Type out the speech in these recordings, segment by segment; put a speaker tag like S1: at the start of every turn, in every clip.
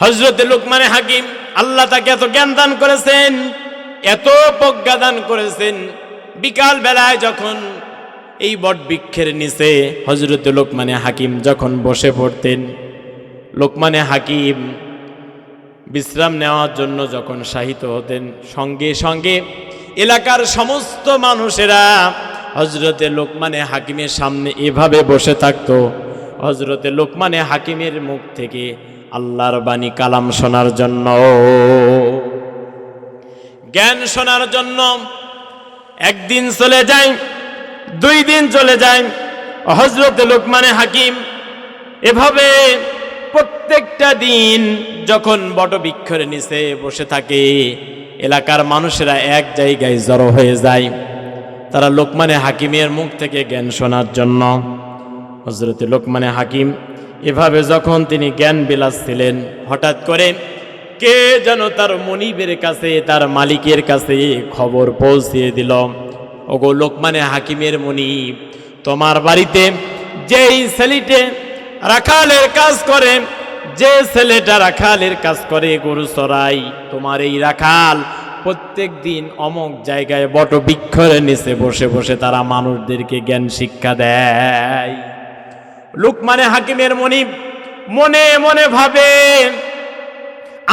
S1: হজরতে লুকমানে হাকিম, আল্লাহ তাকে এত জ্ঞান দান করেছেন, এত প্রজ্ঞা দান করেছেন। বিকাল বেলায় যখন এই বট বৃক্ষের নিচে হজরতে লোকমানে হাকিম যখন বসে পড়তেন, লোকমানে হাকিম বিশ্রাম নেওয়ার জন্য যখন শাহিত হতেন, সঙ্গে সঙ্গে এলাকার সমস্ত মানুষেরা হজরতে লোকমানে হাকিমের সামনে এভাবে বসে থাকতো। হজরতে লোকমানে হাকিমের মুখ থেকে আল্লাহর বাণী কালাম শোনার জন্য। জ্ঞান শোনার জন্য একদিন চলে যায় দুই দিন চলে যায় হজরতে লোকমানে হাকিম এভাবে প্রত্যেকটা দিন যখন বটবৃক্ষের নিচে বসে থাকে, এলাকার মানুষেরা এক জায়গায় জড়ো হয়ে যায়। তারা লোকমানে হাকিমের মুখ থেকে জ্ঞান শোনার জন্য। হজরতে লোকমানে হাকিম এভাবে যখন তিনি জ্ঞান বিলাসছিলেন হঠাৎ করে কে যেন তার মনিবের কাছে, তার মালিকের কাছে খবর পৌঁছিয়ে দিল। ওগো লোকমানে হাকিমের মনিব, তোমার বাড়িতে যেই ছেলেটে রাখালের কাজ করে, যে ছেলেটা রাখালের কাজ করে গরু চড়াই তোমার এই রাখাল প্রত্যেক দিন অমক জায়গায় বট বৃক্ষের নিচে বসে বসে তারা মানুষদেরকে জ্ঞান শিক্ষা দেয়। লুকমানে হাকিমের মনিব মনে মনে ভাবে,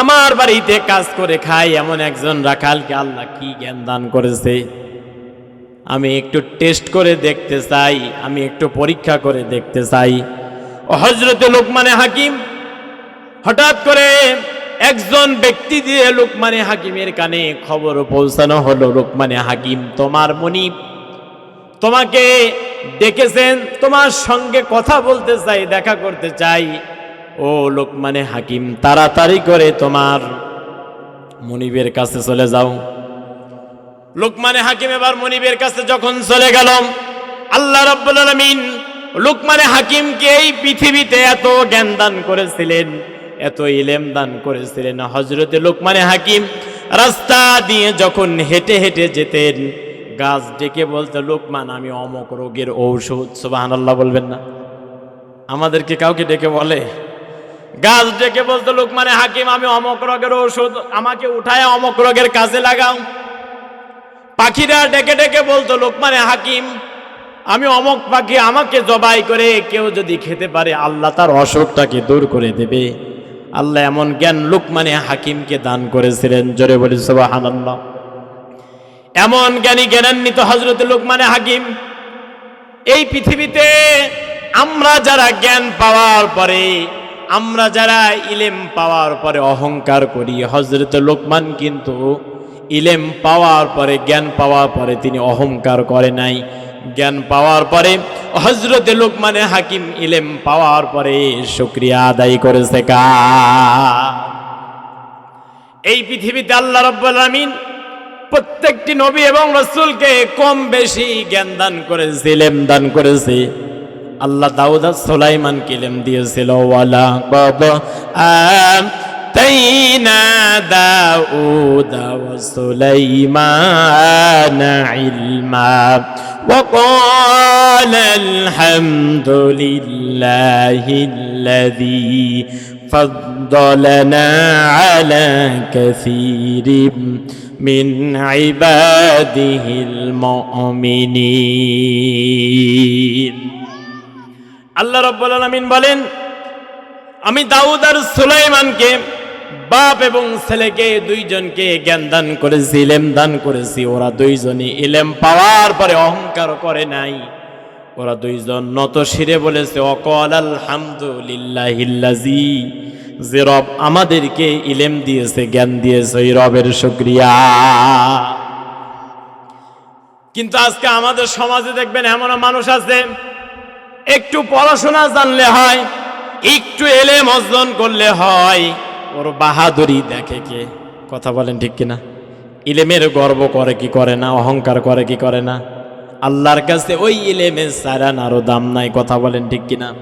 S1: আমার বাড়িতে কাজ করে খাই এমন একজন রাখালকে আল্লাহ কি জ্ঞান দান করেছে? আমি একটু টেস্ট করে দেখতে চাই, আমি একটু পরীক্ষা করে দেখতে চাই। হজরতে লোকমানে হাকিম হঠাৎ করে একজন ব্যক্তি দিয়ে লোকমানে হাকিমের কানে খবর পৌঁছানো হলো, লোকমানে হাকিম, তোমার মনিব তোমাকে ডেকেছেন, তোমার সঙ্গে কথা বলতে চাই, দেখা করতে চাই। ও লোকমানে হাকিম, তাড়াতাড়ি করে তোমার মনিবের কাছে চলে যাও। লোকমানে হাকিম এবার মনিবের কাছে যখন চলে গেল, আল্লাহ রাব্বুল আলামিন লোকমানে হাকিমকে এই পৃথিবীতে এত জ্ঞান দান করেছিলেন, এত ইলেম দান করেছিলেন। হজরতে লোকমানে হাকিম রাস্তা দিয়ে যখন হেঁটে হেঁটে যেতেন গাছ ডেকে বলতে, লোকমান, আমি অমক রোগের ঔষধ। সুবাহান আল্লাহ বলবেন না। আমাদেরকে কাউকে ডেকে বলে? গাছ ডেকে বলতো, লোকমানে হাকিম, আমি অমক রোগের ঔষধ, আমাকে উঠায় অমক রোগের কাজে লাগাও। পাখিরা ডেকে ডেকে বলতো, লোকমানে হাকিম, আমি অমক পাখি, আমাকে জবাই করে কেউ যদি খেতে পারে, আল্লাহ তার অসুখটাকে দূর করে দেবে। আল্লাহ এমন জ্ঞান লোকমানে হাকিমকে দান করেছিলেন। জোরে বলি, সুবহানাল্লাহ। এমন জ্ঞানী জ্ঞানান্বিত হজরত লোকমানে হাকিম, এই পৃথিবীতে আমরা যারা জ্ঞান পাওয়ার পরে, আমরা যারা ইলেম পাওয়ার পরে অহংকার করি হজরত লোকমান কিন্তু ইলেম পাওয়ার পরে, জ্ঞান পাওয়ার পরে তিনি অহংকার করে নাই। জ্ঞান পাওয়ার পরে হজরত লোকমানে হাকিম ইলেম পাওয়ার পরে শুক্রিয়া আদায় করেছে কা এই পৃথিবীতে আল্লাহ রব্বুল আমিন প্রত্যেকটি নবী এবং রসুলকে কম বেশি জ্ঞান দান করেছে ইলেম দান করেছে আল্লাহ দাউদ আর সোলাইমান কিলেম দিয়েছিল ওয়ালা বাবা তাইনা দাউদ وسليمان علما وقال الحمد لله الذي فضلنا على كثير من عباده المؤمنين আল্লাহ রব্বুল আলামিন বলেন আমি দাউদ আর সুলাইমানকে বাপ এবং ছেলেকে দুইজনকে জ্ঞান দান করেছি ইলেম দান করেছি ওরা দুইজনই ইলেম পাওয়ার পরে অহংকার করে নাই ওরা দুইজন নত শিরে বলেছে অকল আলহামদুলিল্লাহিল্লাজি যে রব আমাদেরকে ইলেম দিয়েছে, জ্ঞান দিয়েছে ওই রবের শুক্রিয়া। কিন্তু আজকে আমাদের সমাজে দেখবেন এমন মানুষ আছে, একটু পড়াশোনা জানলে হয়, একটু এলেম অর্জন করলে হয়। ওর বাহাদুরি দেখে কে? কথা বলেন ঠিক কিনা? ইলেমের গর্ব করে কি করে না? অহংকার করে কি করে না? আল্লাহর কাছে ওই ইলেমের সারান আরও দাম নাই, কথা বলেন ঠিক কিনা?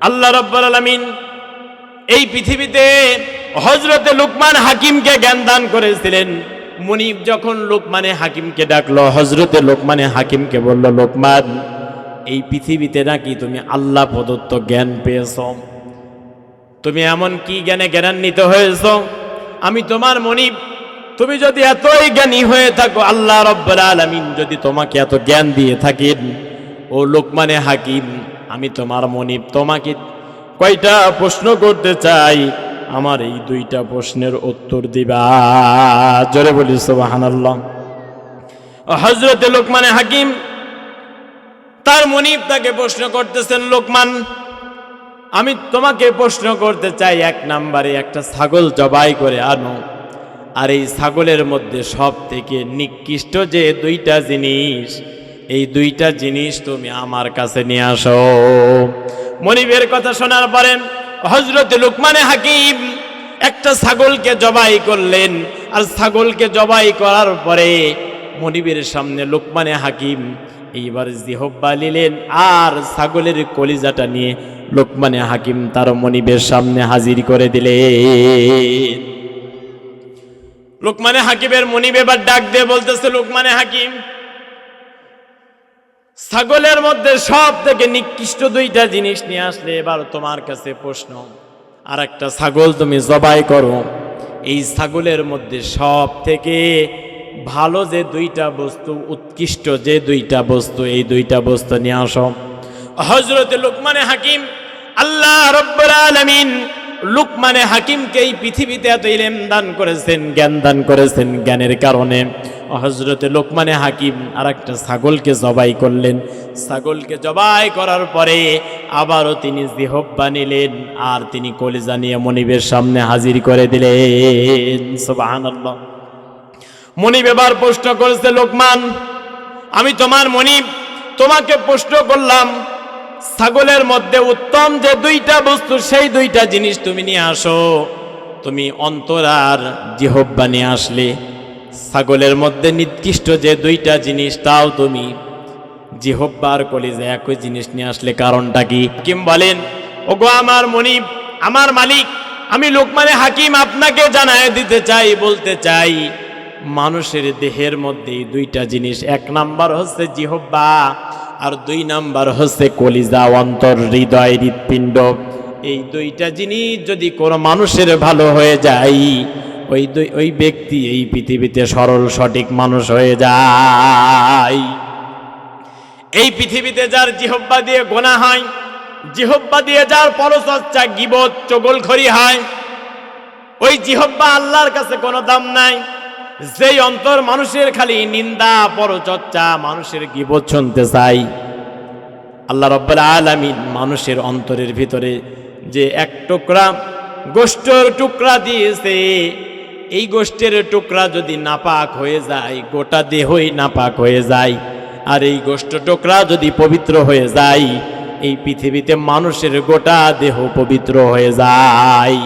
S1: আল্লাহ রব্বুল আলামিন এই পৃথিবীতে হজরতে লুকমান হাকিমকে জ্ঞান দান করেছিলেন। মুনিব যখন লোকমানে হাকিমকে ডাকলো হজরতে লোকমানে হাকিমকে বলল, লোকমান, এই পৃথিবীতে নাকি তুমি আল্লাহ প্রদত্ত জ্ঞান পেয়েছ? তুমি এমন কি জ্ঞানে জ্ঞানান্বিত হয়েছ? আমি তোমার মনিব, তুমি যদি এতই জ্ঞানী হয়ে থাকো, আল্লাহ রব্বুল আলামিন যদি তোমাকে এত জ্ঞান দিয়ে থাকেন, ও লোকমানে হাকিম, আমি তোমার মনিব, তোমাকে কয়টা প্রশ্ন করতে চাই? আমার এই দুইটা প্রশ্নের উত্তর দিবা। জোরে বলি, সুবহানাল্লাহ। হজরতে লোকমানে হাকিম, তার মনিব তাকে প্রশ্ন করতেছেন, লোকমান, আমি তোমাকে প্রশ্ন করতে চাই, এক নাম্বারে একটা ছাগল জবাই করে আনো। আর এই ছাগলের মধ্যে সব থেকে নিকৃষ্ট যে দুইটা জিনিস, এই দুইটা জিনিস তুমি আমার কাছে নিয়ে আসো। মনিবের কথা শোনার পরে হজরত লুকমানে হাকিম একটা ছাগলকে জবাই করলেন। আর ছাগলকে জবাই করার পরে মনিবের সামনে লোকমানে হাকিম এইবার জিহব্বা নিলেন। আর ছাগলের কলিজাটা নিয়ে লোকমানে হাকিম তার মনিবের সামনে হাজির করে দিলেন। লোকমানে হাকিমের মনিব এবার ডাক দিয়ে বলতেছে, লোকমানে হাকিম ছাগলের মধ্যে সব থেকে নিকৃষ্ট দুইটা জিনিস নিয়ে আসলে এবার তোমার কাছে প্রশ্ন। আর একটা ছাগল তুমি জবাই করো। এই ছাগলের মধ্যে সব থেকে ভালো যে দুইটা বস্তু, উৎকৃষ্ট যে দুইটা বস্তু, এই দুইটা বস্তু নিয়ে আসো। হজরত লোকমানে হাকিম, আল্লাহ রব্বুল আলামিন লুকমানে হাকিমকে এই পৃথিবীতে এত ইলেম দান করেছেন, জ্ঞান দান করেছেন জ্ঞানের কারণে। হজরতে লোকমানে হাকিম আর একটা ছাগলকে জবাই করলেন। ছাগলকে জবাই করার পরে আবারও তিনি জিহব্বা নিলেন আর তিনি কলিজা নিয়ে মনিবের সামনে হাজির করে দিলেন। মনিব এবার প্রশ্ন করেছে, লোকমান, আমি তোমার মনিব, তোমাকে প্রশ্ন করলাম, ছাগলের মধ্যে উত্তম যে দুইটা বস্তু, সেই দুইটা জিনিস তুমি নিয়ে আসো। তুমি অন্তর আর জিহব্বা নিয়ে আসলে। ছাগলের মধ্যে নির্দিষ্ট যে দুইটা জিনিস, তাও তুমি। জিহব্বা আর কলিজা একই জিনিস নিয়ে আসলে কারণটা কি? কিম বলেন, ওগো আমার মনিব, আমার মালিক, আমি লোকমানে হাকিম আপনাকে জানায় দিতে চাই, বলতে চাই, মানুষের দেহের মধ্যে দুইটা জিনিস, এক নাম্বার হচ্ছে জিহব্বা আর দুই নাম্বার হচ্ছে কলিজা অন্তর হৃদয় হৃৎপিণ্ড। এই দুইটা জিনিস যদি কোনো মানুষের ভালো হয়ে যায় ওই ওই ব্যক্তি এই পৃথিবীতে সরল সঠিক মানুষ হয়ে যায়। এই পৃথিবীতে যার জিহব্বা দিয়ে গোনা হয় জিহব্বা দিয়ে যার পরচর্চা গিবত, চগলখড়ি হয়, ওই জিহব্বা আল্লাহর কাছে কোনো দাম নাই। যেই অন্তর মানুষের খালি নিন্দা, পরচর্চা, মানুষের গিবত শুনতে চাই। আল্লাহ রব্বুল আলামিন মানুষের অন্তরের ভিতরে যে এক টুকরা গোষ্ঠর টুকরা দিয়েছে এই গোষ্ঠের টুকরা যদি নাপাক হয়ে যায়, গোটা দেহই নাপাক হয়ে যায়। আর এই গোষ্ঠ টুকরা যদি পবিত্র হয়ে যায়, এই পৃথিবীতে মানুষের গোটা দেহ পবিত্র হয়ে যায়।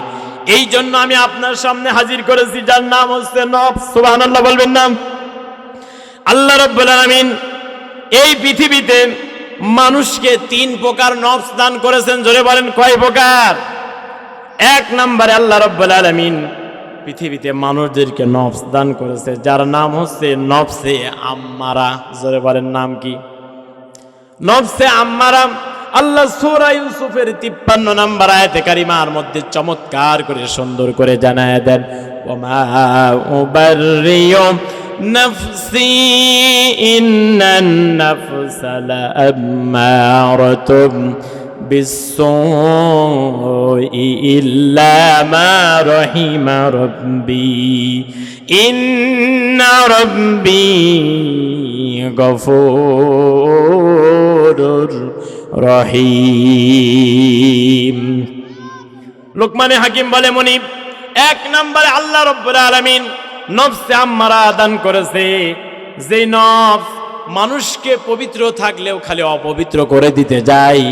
S1: এই জন্য আমি আপনার সামনে হাজির করেছি, যার নাম হচ্ছে নফ সুবহানাল্লাহ, বলবেন নাম আল্লাহ রব্বুল আলামিন এই পৃথিবীতে মানুষকে তিন প্রকার নফস দান করেছেন। জোরে বলেন, কয় প্রকার? এক নম্বরে আল্লাহ রব্বুল আলামিন পৃথিবীতে মানুষদেরকে নফস দান করেছে, যার নাম হচ্ছে নফসে আম্মারা। জোরে বলেন নাম কি? নফসে আম্মারা। আল্লাহ সূরা ইউসুফের 53 নম্বর আয়াতে কারিমার মধ্যে চমৎকার করে সুন্দর করে জানায় দেন, ওমা উবাররিয়ু নাফসি ইন্নান নাফসা بالسوء إلا ما رحم ربي إن ربي غفور রহিম লোকমানে হাকিম বলে মনিব এক নম্বরে আল্লাহ রব্বুল আলামিন নফসে আম্মারা দান করেছে যে নফস মানুষকে পবিত্র থাকলেও খালি অপবিত্র করে দিতে যায়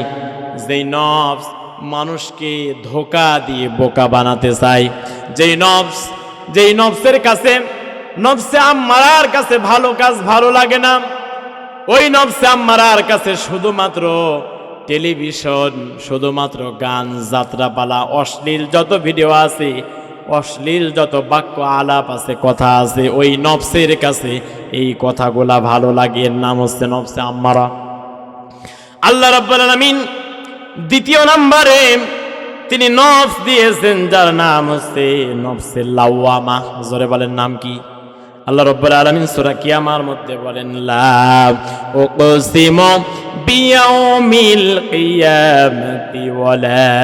S1: যেই নফস মানুষকে ধোকা দিয়ে বোকা বানাতে চায়, যেই নফস, যেই নফসের কাছে, নফসে আম্মারার কাছে ভালো কাজ ভালো লাগে না, ওই নফসে আম্মারার কাছে শুধুমাত্র টেলিভিশন, শুধুমাত্র গান যাত্রাপালা, অশ্লীল যত ভিডিও আছে, অশ্লীল যত বাক্য আলাপ আছে, কথা আছে, ওই নফসের কাছে এই কথাগুলা ভালো লাগে এর নাম হচ্ছে নফসে আম্মারা। আল্লাহ রাব্বুল আলামিন দ্বিতীয় নম্বরে তিনি নফস দিয়েছেন, যার নাম হচ্ছে নফসে লাওয়ামা। জোরে বলেন নাম কি? আল্লাহ রব্বুল আলামিন সূরা কিয়ামার মধ্যে বলেন লাভ লা উকসিমু বিয়াউমিল কিয়ামাতি ওয়ালা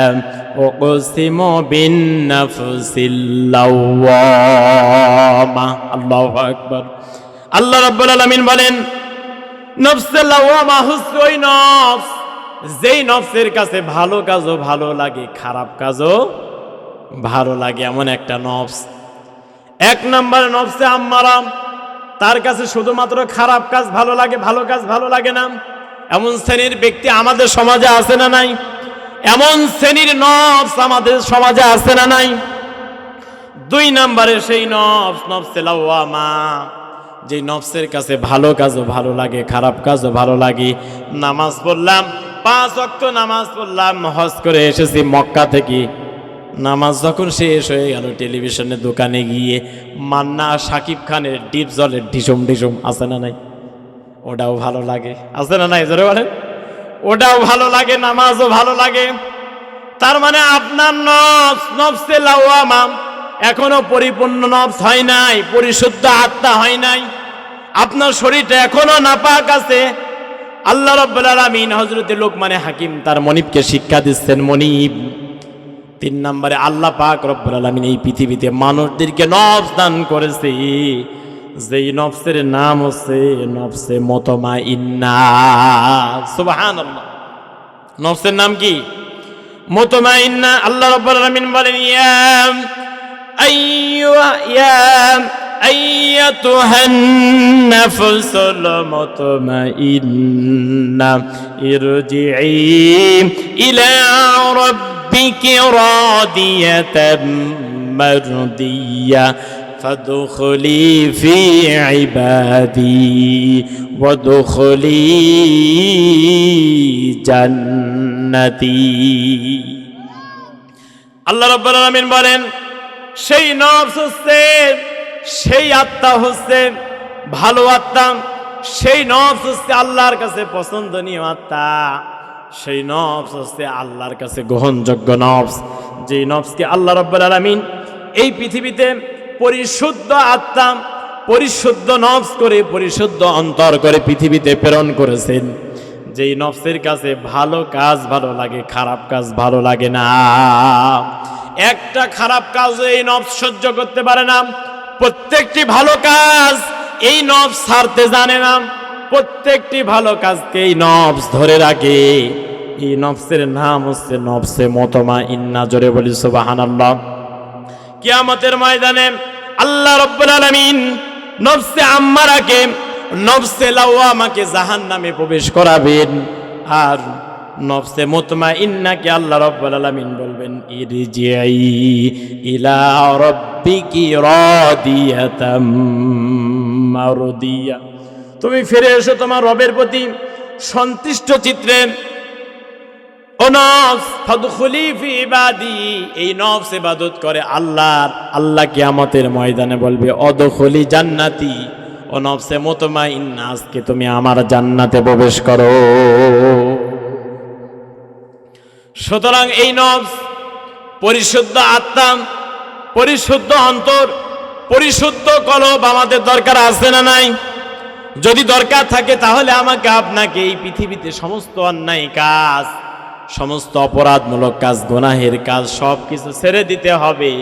S1: উকসিমু বিন নাফসিল লাওয়ামা। আল্লাহু আকবার। আল্লাহ রাব্বুল আলামিন বলেন, নফসে লাওয়ামা ওই নফস যেই নফসের কাছে ভালো কাজও ভালো লাগে, খারাপ কাজও ভালো লাগে, এমন একটা নফস। এক নম্বর নফসে আম্মারাম তার কাছে শুধুমাত্র খারাপ কাজ ভালো লাগে, ভালো কাজ ভালো লাগে না। এমন শ্রেণির ব্যক্তি আমাদের সমাজে আছে না নাই? এমন শ্রেণির নফস আমাদের সমাজে আছে না নাই? দুই নম্বরে সেই নফস, নফসে লাওয়ামা। যে নফসের কাছে ভালো কাজও ভালো লাগে, খারাপ কাজও ভালো লাগে। নামাজ পড়লাম পাঁচ অক্ট নামাজ পড়লাম, হজ করে এসেছি মক্কা থেকে। নামাজ যখন শেষ হয়ে গেল, টেলিভিশনের দোকানে গিয়ে মান্না সাকিব খানের ডিপ জলের ঢিসুম ঢিসুম আছে না নাই? ওটাও ভালো লাগে। আছে না নাই? জোরে বলেন। ওটাও ভালো লাগে, নামাজও ভালো লাগে। তার মানে আপনার নফস, নফসে লাওয়ামা, এখনও পরিপূর্ণ নফস হয় নাই, পরিশুদ্ধ আত্মা হয় নাই। আপনার শরীরটা এখনও নাপাক আছে। আল্লাহ রব্বুল আলামিন হযরতে লোকমানে হাকিম তার মনিবকে শিক্ষা দিচ্ছেন, মনিব, তিন নম্বরে আল্লাহ পাক রব্বুল আলামিন এই পৃথিবীতে মানুষদেরকে নফস দান করেছে। যেই নফসের নাম হচ্ছে, নফসে মতমা ইন্না সুবহানাল্লাহ। নফসের নাম কি? মতমা ইন্না আল্লাহ রব্বুল আলামিন বলেন أيتها النفس المطمئنة ارجعي إلى ربك راضية مرضية فادخلي في عبادي وادخلي جنتي আল্লাহ রব্বুল আলামিন বলেন সেই নফস হচ্ছে সেই আত্মা হচ্ছে ভালো আত্মা, সেই নফস হচ্ছে আল্লাহর কাছে পছন্দনীয় আত্মা, সেই নফস হচ্ছে আল্লাহর কাছে গ্রহণযোগ্য নফস। যে নফসকে আল্লাহ রব্বুল আলামিন এই পৃথিবীতে পরিশুদ্ধ আত্মা, পরিশুদ্ধ নফস করে, পরিশুদ্ধ অন্তর করে পৃথিবীতে প্রেরণ করেছেন। যেই নফসের কাছে ভালো কাজ ভালো লাগে, খারাপ কাজ ভালো লাগে না। একটা খারাপ কাজও এই নফস সহ্য করতে পারে না প্রত্যেকটি ভালো কাজ এই নফস ছাড়তে জানে না। প্রত্যেকটি ভালো কাজকে এই নফস ধরে রাখে। এই নফসের নাম হচ্ছে নফসে মতমা। ইন্না জোরে বলি, সুবহানাল্লাহ। কিয়ামতের ময়দানে আল্লাহ রব্বুল আলামিন নফসে আম্মারাকে, নফসে লাওয়ামাকে জাহান্নামে প্রবেশ করাবেন। আর নফসে মুতমা ইন্নাকে আল্লাহ রব্বুল আলামিন বলবেন, ইরজিআই ইলা রাব্বিকি রাদিয়াতাম মারদিয়া। তুমি ফিরে এসো তোমার রবের প্রতি সন্তুষ্ট চিত্রে। এই নফস ইবাদত করে আল্লাহর, আল্লাহ কিয়ামতের ময়দানে বলবে, অদখলি জান্নাতি। ও নফসে মুতমাইন্না, আজকে তুমি আমার জান্নাতে প্রবেশ করো। সুতরাং এই নফস পরিশুদ্ধ আত্মা, পরিশুদ্ধ অন্তর, পরিশুদ্ধ কলব আমাদের দরকার আছে না নাই? যদি দরকার থাকে তাহলে আমাকে আপনাকে এই পৃথিবীতে সমস্ত অন্যায় কাজ, সমস্ত অপরাধমূলক কাজ, গোনাহের কাজ সব কিছু ছেড়ে দিতে হবে।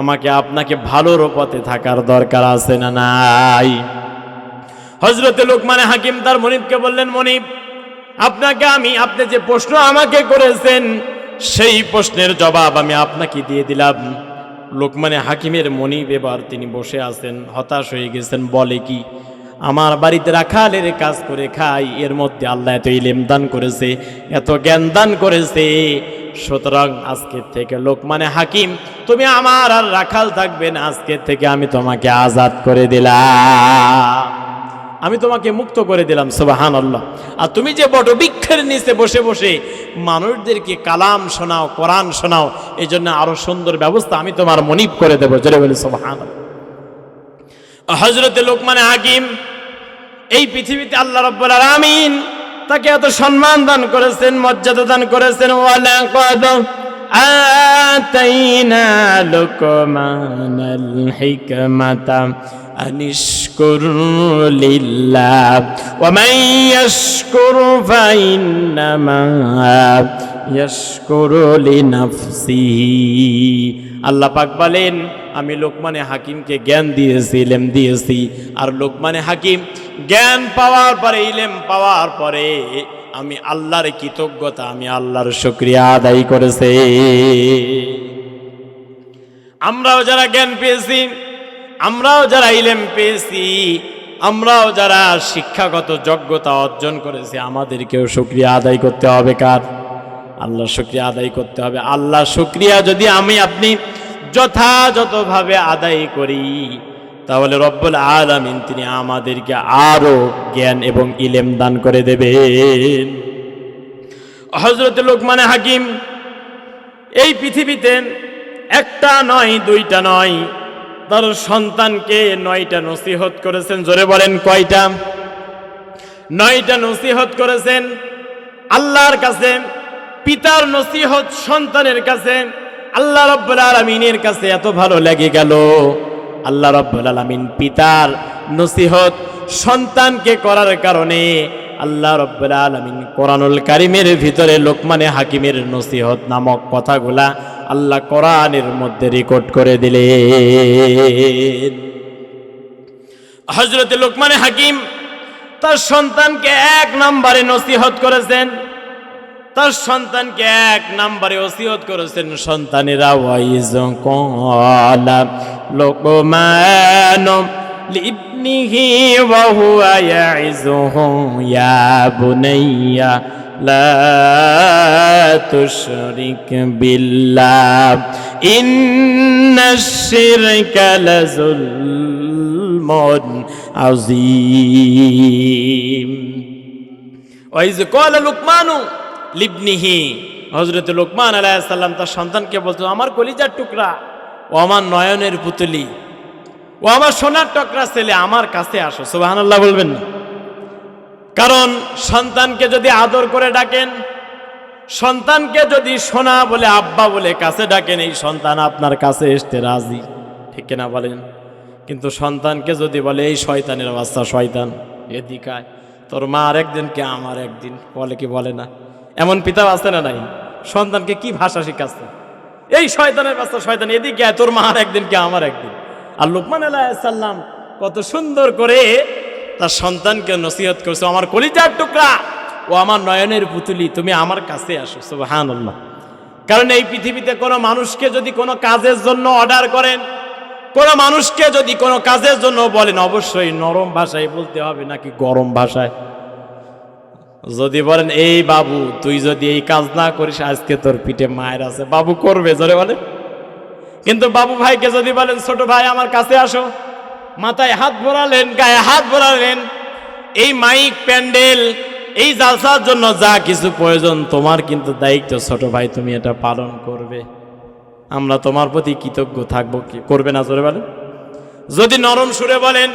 S1: আমাকে আপনাকে ভালোর পথে থাকার দরকার আছে না নাই? হজরতে লোকমানে হাকিম তার মনিবকে বললেন, মনিব আপনাকে আমি, আপনি যে প্রশ্ন আমাকে করেছেন, সেই প্রশ্নের জবাব আমি আপনাকে দিয়ে দিলাম। লোকমানে হাকিমের মনিব এবার তিনি বসে আছেন, হতাশ হয়ে গেছেন, বলে কি, আমার বাড়িতে রাখালের কাজ করে খাই, এর মধ্যে আল্লাহ এত ইলেম দান করেছে, এত জ্ঞান দান করেছে। সুতরাং আজকের থেকে লোকমানে হাকিম, তুমি আমার আর রাখাল থাকবে না আজকের থেকে আমি তোমাকে আজাদ করে দিলাম। আমি তোমাকে মুক্ত করে দিলাম সোবাহান আল্লাহ আর তুমি যে বট বৃক্ষের নিচে বসে বসে মানুষদেরকে কালাম শোনাও, কোরআন শোনাও এই জন্য আরও সুন্দর ব্যবস্থা আমি তোমার মনিপ করে দেবো, জোরে বলি সোবাহান হজরতে লোক মানে হাকিম, এই পৃথিবীতে আল্লাহ রব্বুল আলামিন তাকে এত সম্মান দান করেছেন, মর্যাদা দান করেছেন ওয়ালা কদ আতাইনা লোকমানাল হিকমাতা। أن اشكر لله ومن يشكر فإنما يشكر لنفسه আল্লাহ পাক বলেন আমি লোকমানে হাকিমকে জ্ঞান দিয়েছি ইলেম দিয়েছি আর লোকমানে হাকিম জ্ঞান পাওয়ার পরে ইলেম পাওয়ার পরে আমি আল্লাহর কৃতজ্ঞতা আমি আল্লাহর শুক্রিয়া আদায় করেছে আমরাও যারা জ্ঞান পেয়েছি আমরাও যারা ইলেম পেয়েছি, আমরাও যারা শিক্ষাগত যোগ্যতা অর্জন করেছি, আমাদেরকেও শুক্রিয়া আদায় করতে হবে কার? আল্লাহ শুক্রিয়া আদায় করতে হবে। আল্লাহ শুক্রিয়া যদি আমি আপনি যথাযথভাবে আদায় করি, তাহলে রব্বুল আলামিন তিনি আমাদেরকে আরও জ্ঞান এবং ইলেম দান করে দেবেন। হজরত লোকমানে হাকিম, এই পৃথিবীতে একটা নয়, দুইটা নয় তার সন্তানকে নয়টা নসিহত করেছেন, জোরে বলেন কয়টা? নয়টা নসিহত করেছেন আল্লাহর কাছে, পিতার নসিহত সন্তানের কাছে, আল্লাহ রব্বুল আলমিনের কাছে এত ভালো লেগে গেল। আল্লাহ রব্বুল আলমিন পিতার নসিহত সন্তানকে করার কারণে আল্লাহ রব্বুল আলমিন কোরআনুল কারিমের ভিতরে লোকমানে হাকিমের নসিহত নামক কথাগুলা আল্লাহ কোরআনের মধ্যে রেকর্ড করে দিলেন। হজরত লোকমানে হাকিম তার সন্তানকে এক নম্বরে নসিহত করেছেন। তার সন্তানকে এক নম্বরে ওসিয়ত করেছেন, সন্তানেরা ওয়াইজ কলা লোকমান লিবনিহি ওয়া হুয়া ইয়াইজুহু ইয়া বুনাইয়া হজরত লোকমান আলাইসাল্লাম তার সন্তানকে বলতো, আমার কলিজার টুকরা ও আমার নয়নের পুতুলি ও আমার সোনার টকরা ছেলে আমার কাছে আসো। সুবাহান আল্লাহ বলবেন না। কারণ সন্তানকে যদি আদর করে ডাকেন, সন্তানকে যদি সোনা বলে আব্বা বলে কাছে ডাকেন, এই সন্তান আপনার কাছে আসতে রাজি। ঠিক কিনা বলেন? কিন্তু সন্তানকে যদি বলে, এই শয়তানের অবস্থা, শয়তান এদিকায় তোর মা আর একদিন, কে আমার একদিন? বলে কি বলে না? এমন পিতা আছে না নাই? সন্তানকে কি ভাষা শিখাচ্ছে? এই শয়তানের বাচ্চা শয়তান, এদিকে তোর মা আর একদিন, কে আমার একদিন? আর লোকমান আলাইসাল্লাম কত সুন্দর করে তার সন্তানকে নসিহত করছে, আমার কলিজার টুকরা, ও আমার নয়নের পুতুলি, তুমি আমার কাছে আসো। সুবহান কারণ এই পৃথিবীতে কোনো মানুষকে যদি কোনো কাজের জন্য অর্ডার করেন, কোনো মানুষকে যদি কোনো কাজের জন্য বলেন, অবশ্যই নরম ভাষায় বলতে হবে নাকি গরম ভাষায়। যদি বলেন, এই বাবু, তুই যদি এই কাজ না করিস, আজকে তোর পিঠে মায়ের আছে। বাবু করবে, জোরে বলে কিন্তু বাবু ভাইকে যদি বলেন, ছোট ভাই, আমার কাছে আসো। মাথায় হাত ভরালেন গায়ে হাত ভরালেন এই মাইক, প্যান্ডেল, এই জালসার জন্য যা কিছু প্রয়োজন, তোমার কিন্তু দায়িত্ব। ছোট ভাই, তুমি এটা পালন করবে। আমরা তোমার প্রতি কৃতজ্ঞ থাকব কি? করবে না জোরে বলেন? যদি নরম সুরে বলেন,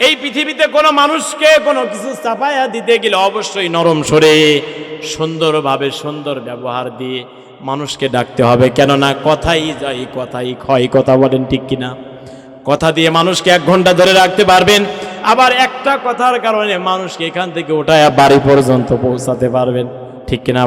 S1: এই পৃথিবীতে কোনো মানুষকে কোনো কিছু চাপাইয়া দিতে গেলে অবশ্যই নরম সুরে, সুন্দরভাবে সুন্দর ব্যবহার দিয়ে মানুষকে ডাকতে হবে। কেননা কথাই যাই, কথাই ক্ষয়। কথা বলেন ঠিক কিনা? কথা দিয়ে মানুষকে এক ঘণ্টা ধরে রাখতে পারবেন। আবার একটা কথার কারণে মানুষকে এখান থেকে ওঠায় বাড়ি পর্যন্ত পৌঁছাতে পারবেন। ঠিক কিনা